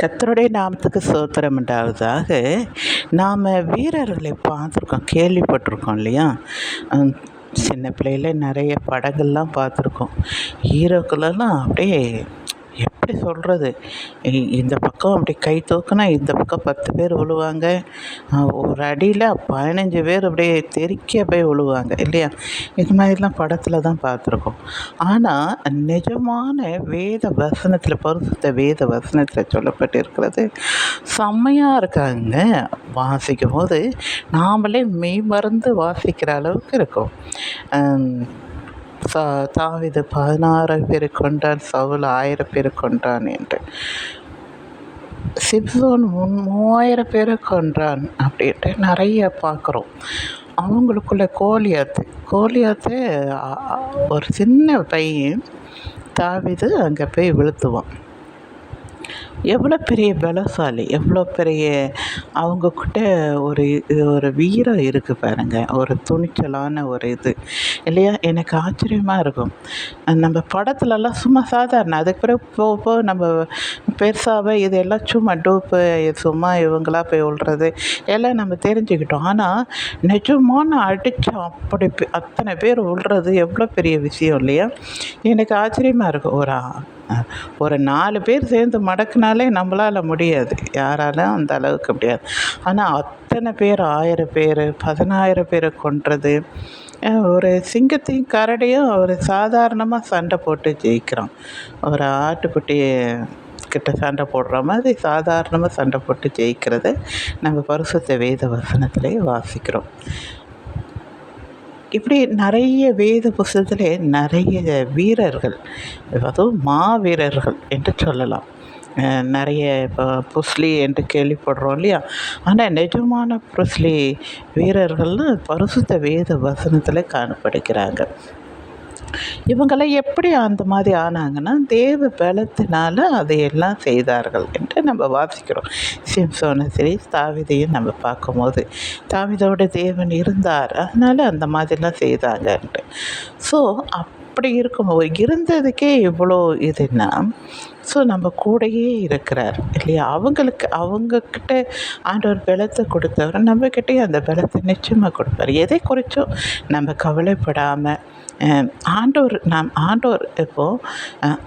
கத்தருடைய நாமத்துக்கு சோத்திரம் உண்டாவதாக. நாம் வீரர்களை பார்த்துருக்கோம் கேள்விப்பட்டிருக்கோம் இல்லையா? சின்ன பிள்ளையில நிறைய படங்கள்லாம் பார்த்துருக்கோம். ஹீரோக்களெல்லாம் அப்படியே எப்படி சொல்கிறது இந்த பக்கம் அப்படி கை தூக்குனா இந்த பக்கம் பத்து பேர் விழுவாங்க ஒரு அடியில் பதினஞ்சு பேர் அப்படியே தெறிக்க போய் விழுவாங்க இல்லையா? இது மாதிரிலாம் படத்தில் தான் பார்த்துருக்கோம். ஆனால் நிஜமான வேத வசனத்தில் பரிசுத்த வேத வசனத்தில் சொல்லப்பட்டு இருக்கிறது செம்மையாக இருக்காங்க. வாசிக்கும் போது நாமளே மெய் மறந்து வாசிக்கிற அளவுக்கு இருக்கும். சா தாவிது பதினாறு பேர் கொண்டான் சவுல் ஆயிரம் பேர் கொண்டான் என்று. சிப்சோன் முன் மூவாயிரம் பேரை கொன்றான் அப்படின்ட்டு நிறைய பார்க்குறோம். அவங்களுக்குள்ள கோலியாத்து கோலியாத்து ஒரு சின்ன பையன் தாவிது அங்கே போய் விழுத்துவான் எவ்வளோ பெரிய பலசாலி எவ்வளோ பெரிய அவங்கக்கிட்ட ஒரு இது ஒரு வீரம் இருக்குது பாருங்க ஒரு துணிச்சலான ஒரு இது இல்லையா? எனக்கு ஆச்சரியமாக இருக்கும். நம்ம படத்துலலாம் சும்மா சாதாரண அதுக்கு பிறகு போக போக நம்ம பெருசாகவே இதெல்லாம் சும்மா டூப்பு சும்மா இவங்களா போய் விழுறது எல்லாம் நம்ம தெரிஞ்சுக்கிட்டோம். ஆனால் நிஜமான அடித்து அப்படி அத்தனை பேர் விழுறது எவ்வளோ பெரிய விஷயம் இல்லையா? எனக்கு ஆச்சரியமாக இருக்கும். ஒரு ஒரு நாலு பேர் சேர்ந்து மடக்குனாலே நம்மளால் முடியாது. யாராலும் அந்த அளவுக்கு முடியாது. ஆனால் அத்தனை பேர் ஆயிரம் பேர் பதினாயிரம் பேரை கொன்றது ஒரு சிங்கத்தையும் கரடியும் ஒரு சாதாரணமாக சண்டை போட்டு ஜெயிக்கிறோம். ஒரு ஆட்டுக்குட்டியை கிட்ட சண்டை போடுற மாதிரி சாதாரணமாக சண்டை போட்டு ஜெயிக்கிறது நம்ம பரிசுத்த வேத வசனத்திலே வாசிக்கிறோம். இப்படி நிறைய வேத புஸ்தகத்திலே நிறைய வீரர்கள் அதுவும் மாவீரர்கள் என்று சொல்லலாம். நிறைய இப்போ புஸ்லி என்று கேள்விப்படுறோம் இல்லையா? ஆனால் நிஜமான புஸ்லி வீரர்கள்னு பரிசுத்த வேத வசனத்தில் காணப்படுகிறாங்க. இவங்கெல்லாம் எப்படி அந்த மாதிரி ஆனாங்கன்னா தேவ பலத்தினால அதையெல்லாம் செய்தார்கள் என்று நம்ம வாசிக்கிறோம். சிம்சோனை சரி தாவிதையும் நம்ம பார்க்கும்போது தாவிதோட தேவன் இருந்தார் அதனால் அந்த மாதிரிலாம் செய்தாங்கன்ட்டு ஸோ அப்படி இருக்கும் இருந்ததுக்கே இவ்வளோ இதுன்னா ஸோ நம்ம கூடயே இருக்கிறார் இல்லையா? அவங்களுக்கு அவங்கக்கிட்ட ஆண்டவர் பலத்தை கொடுத்தவர் நம்மக்கிட்டேயும் அந்த பலத்தை நிச்சயமாக கொடுப்பார். எதை குறித்தும் நம்ம கவலைப்படாமல் ஆண்டோர் நாம் ஆண்டோர் இப்போது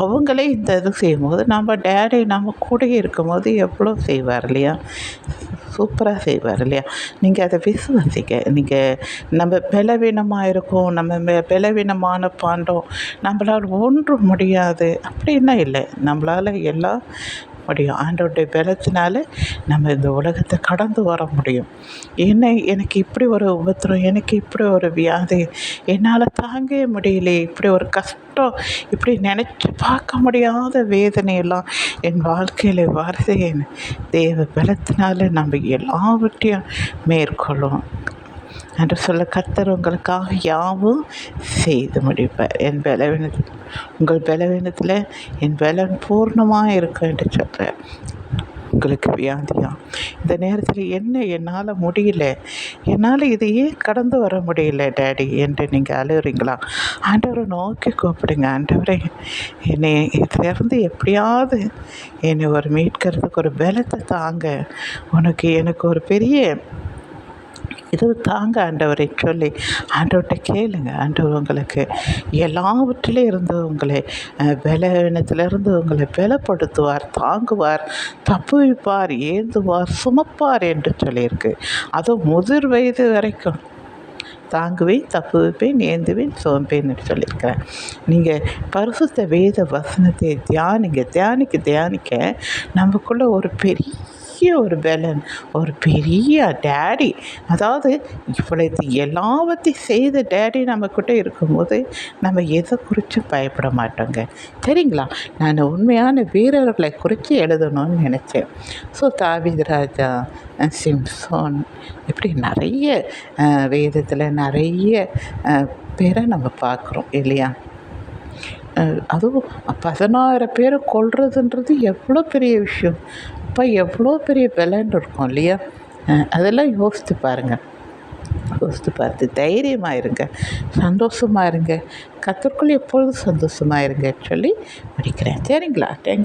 அவங்களே இந்த இது செய்யும்போது நம்ம டேடி நம்ம கூடயே இருக்கும்போது எவ்வளோ செய்வார் இல்லையா? சூப்பராக செய்வார் இல்லையா? நீங்கள் அதை விசுவாசிக்க நீங்கள் நம்ம பலவீனமாக இருக்கும் நம்ம மெ பலவீனமான பாண்டம் நம்மளால் ஒன்றும் முடியாது அப்படின்னா இல்லை. நம்மளால் எல்லாம் முடியும். ஆண்டோடைய பலத்தினால நம்ம இந்த உலகத்தை கடந்து வர முடியும். என்ன எனக்கு இப்படி ஒரு உபத்திரம் எனக்கு இப்படி ஒரு வியாதி என்னால் தாங்கவே முடியலையே இப்படி ஒரு கஷ்டம் இப்படி நினச்சி பார்க்க முடியாத வேதனையெல்லாம் என் வாழ்க்கையில் வருது. தேவ பலத்தினால நம்ம எல்லாவற்றையும் மேற்கொள்ளும் என்று சொல்ல கர்த்தர் உங்களுக்காக யாவும் செய்து முடிப்பார். என் பலவீனத்தில் உங்கள் பலவீனத்தில் என் பலன் பூர்ணமாக இருக்கும் என்று சொல்கிறார் உங்களுக்கு வியாதியா? இந்த நேரத்தில் என்ன என்னால் முடியல? என்னால் இதையே ஏன் கடந்து வர முடியல டேடி என்று நீங்கள் அழுகுறீங்களா ஆண்டவரை நோக்கி கூப்பிடுங்க. ஆண்டவரை என்னை இதிலிருந்து எப்படியாவது என்னை ஒரு மீட்கிறதுக்கு ஒரு பலத்தை தாங்க. உனக்கு எனக்கு ஒரு பெரிய இது தாங்க ஆண்டவரை சொல்லி. ஆண்டவர்கிட்ட கேளுங்க ஆண்டவர் உங்களுக்கு எல்லாவற்றிலும் இருந்து உங்களை அஹ், பலவீனத்திலிருந்து உங்களை பலப்படுத்துவார் தாங்குவார் தப்புவிப்பார் ஏந்துவார் சுமப்பார் என்று சொல்லியிருக்கு. அதுவும் முதிர் வயது வரைக்கும். தாங்குவேன் தப்பு வைப்பேன் ஏந்துவேன் சோம்பேன்னு சொல்லியிருக்கிறேன். நீங்கள் பரிசுத்த வேத வசனத்தை தியானிங்க தியானிக்க தியானிக்க நமக்குள்ளே ஒரு பெரிய ஒரு பலன் ஒரு பெரிய டேடி அதாவது இவ்வளவு எல்லாவற்றையும் செய்த டேடி நம்மக்கிட்ட இருக்கும்போது நம்ம எதை குறித்து பயப்பட மாட்டோங்க. சரிங்களா? நான் உண்மையான வீரர்களை குறித்து எழுதணும்னு நினச்சேன். ஸோ தாவிதராஜா சிம்சோன் இப்படி நிறைய வேதத்தில் நிறைய பேரை நம்ம பார்க்குறோம் இல்லையா? அதுவும் பதினாயிரம் பேரை கொள்றதுன்றது எவ்வளோ பெரிய விஷயம். அப்போ எவ்வளோ பெரிய விலைன்னு இருக்கும் இல்லையா? அதெல்லாம் யோசித்து பாருங்கள் யோசித்து பார்த்து தைரியமாக இருங்க. சந்தோஷமாக இருங்க. கத்தருக்குள் எப்பொழுதும் சந்தோஷமாக இருங்க. சொல்லி முடிக்கிறேன். சரிங்களா? தேங்க்